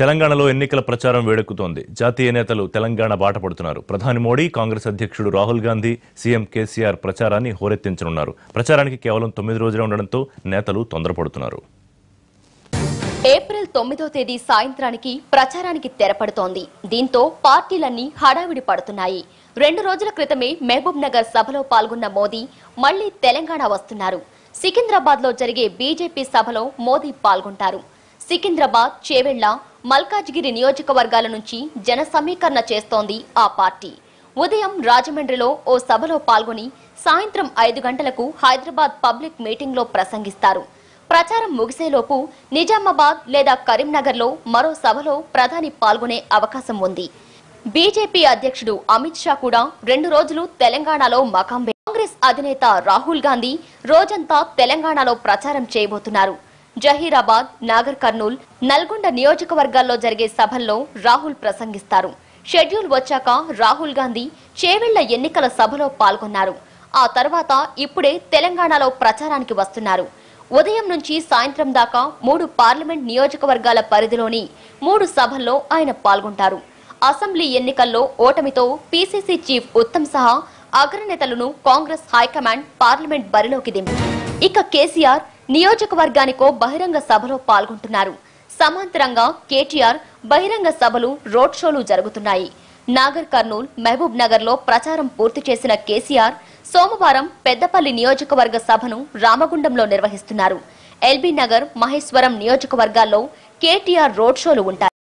తెలంగాణలో ఎన్నికల ప్రచారం వేడెక్కుతోంది. జాతీయ నేతలు తెలంగాణ బాట పడుతున్నారు. ప్రధాని మోడీ కాంగ్రెస్ అధ్యక్షుడు రాహుల్ గాంధీ సీఎం కేసీఆర్ ప్రచారాన్ని హోరెత్తించనున్నారు. ప్రచారానికి కేవలం తొమ్మిది రోజులే ఉండడంతో నేతలు తొందరపడుతున్నారు. ఏప్రిల్ తొమ్మిదో తేదీ సాయంత్రానికి ప్రచారానికి తెరపడుతోంది. దీంతో పార్టీలన్నీ హడావిడి పడుతున్నాయి. రెండు రోజుల క్రితమే మహబూబ్ నగర్ సభలో పాల్గొన్న మోదీ మళ్ళీ తెలంగాణ వస్తున్నారు. సికింద్రాబాద్లో జరిగే బీజేపీ సభలో మోదీ పాల్గొంటారు. సికింద్రాబాద్ చేవెళ్ళ మల్కాజ్గిరి నియోజకవర్గాల నుంచి జన సమీకరణ చేస్తోంది ఆ పార్టీ. ఉదయం రాజమండ్రిలో ఓ సభలో పాల్గొని సాయంత్రం ఐదు గంటలకు హైదరాబాద్ పబ్లిక్ మీటింగ్లో ప్రసంగిస్తారు. ప్రచారం ముగిసేలోపు నిజామాబాద్ లేదా కరీంనగర్లో మరో సభలో ప్రధాని పాల్గొనే అవకాశం ఉంది. బీజేపీ అధ్యక్షుడు అమిత్ షా కూడా రెండు రోజులు తెలంగాణలో మకాం కాంగ్రెస్ అధినేత రాహుల్ గాంధీ రోజంతా తెలంగాణలో ప్రచారం చేయబోతున్నారు. జహీరాబాద్ నాగర్ కర్నూల్ నల్గొండ నియోజకవర్గాల్లో జరిగే సభల్లో రాహుల్ ప్రసంగిస్తారు. షెడ్యూల్ వచ్చాక రాహుల్ గాంధీ చేవెళ్ళ ఎన్నికల సభలో పాల్గొన్నారు. ఆ తర్వాత ఇప్పుడే తెలంగాణలో ప్రచారానికి వస్తున్నారు. ఉదయం నుంచి సాయంత్రం దాకా మూడు పార్లమెంట్ నియోజకవర్గాల పరిధిలోని మూడు సభల్లో ఆయన పాల్గొంటారు. అసెంబ్లీ ఎన్నికల్లో ఓటమితో పీసీసీ చీఫ్ ఉత్తమ్ సహా అగ్రనేతలను కాంగ్రెస్ హైకమాండ్ పార్లమెంట్ బరిలోకి దింపు ఇక కేసీఆర్ నియోజకవర్గానికో బహిరంగ సభలో పాల్గొంటున్నారు. సమాంతరంగా కేటీఆర్ బహిరంగ సభలు రోడ్ షోలు జరుగుతున్నాయి. నాగర్ కర్నూల్ మహబూబ్ నగర్లో ప్రచారం పూర్తి చేసిన కేసీఆర్ సోమవారం పెద్దపల్లి నియోజకవర్గ సభను రామగుండంలో నిర్వహిస్తున్నారు. ఎల్బీ నగర్ మహేశ్వరం నియోజకవర్గాల్లో కేటీఆర్ రోడ్ షోలు ఉంటాయి.